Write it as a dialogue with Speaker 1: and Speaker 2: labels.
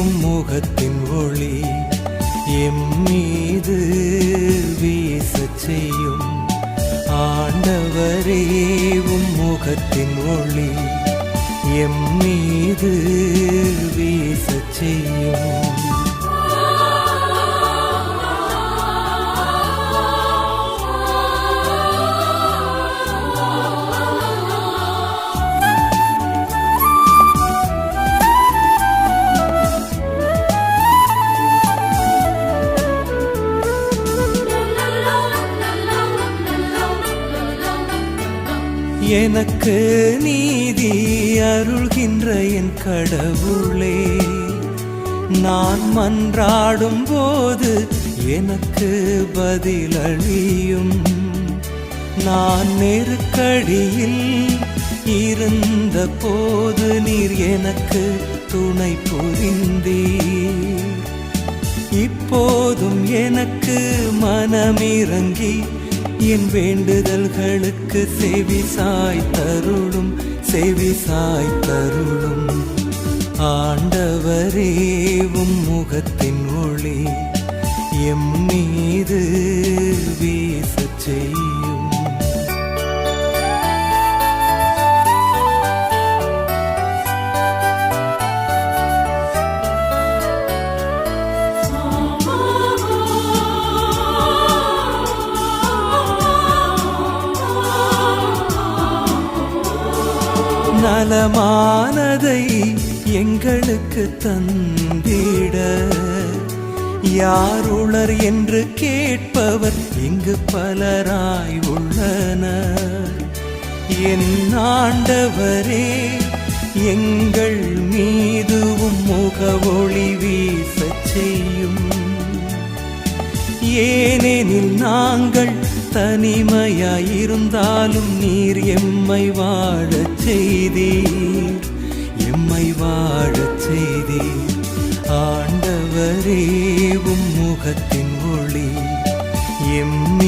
Speaker 1: எங்கும் முகத்தின் ஒளி எம்மீது வீசச் செய்யும். ஆண்டவரே உம் முகத்தின் ஒளி எம்மீது வீசச் செய்யும். எனக்கு நீதி அருள்கின்ற என் கடவுளே. நான் மன்றாடும் போது எனக்கு பதிலளியும். நான் நெருக்கடியில் இருந்த போது நீர் எனக்கு துணை புரிந்தீர். இப்போதும் எனக்கு மனமிறங்கி என் வேண்டுதல்களுக்கு செவி சாய் தருளும் செவி சாய் தருளும். ஆண்டவரேவும் முகத்தின் ஒளி எம் மீது வீசச் செய்யும் நலமானதை எங்களுக்கு தந்திட. யாருளர் என்று கேட்பவர் இங்கு பலராய் உள்ளனர். என் ஆண்டவரே எங்கள் மீதுவும் முகவொளி வீச செய்யும். ஏனெனில் நாங்கள் தனிமையாயிருந்தாலும் நீர் எம்மை வாழ செய்தீர். எம்மை வாழச் செய்தீர். ஆண்டவரே உம் முகத்தின் ஒளி எம்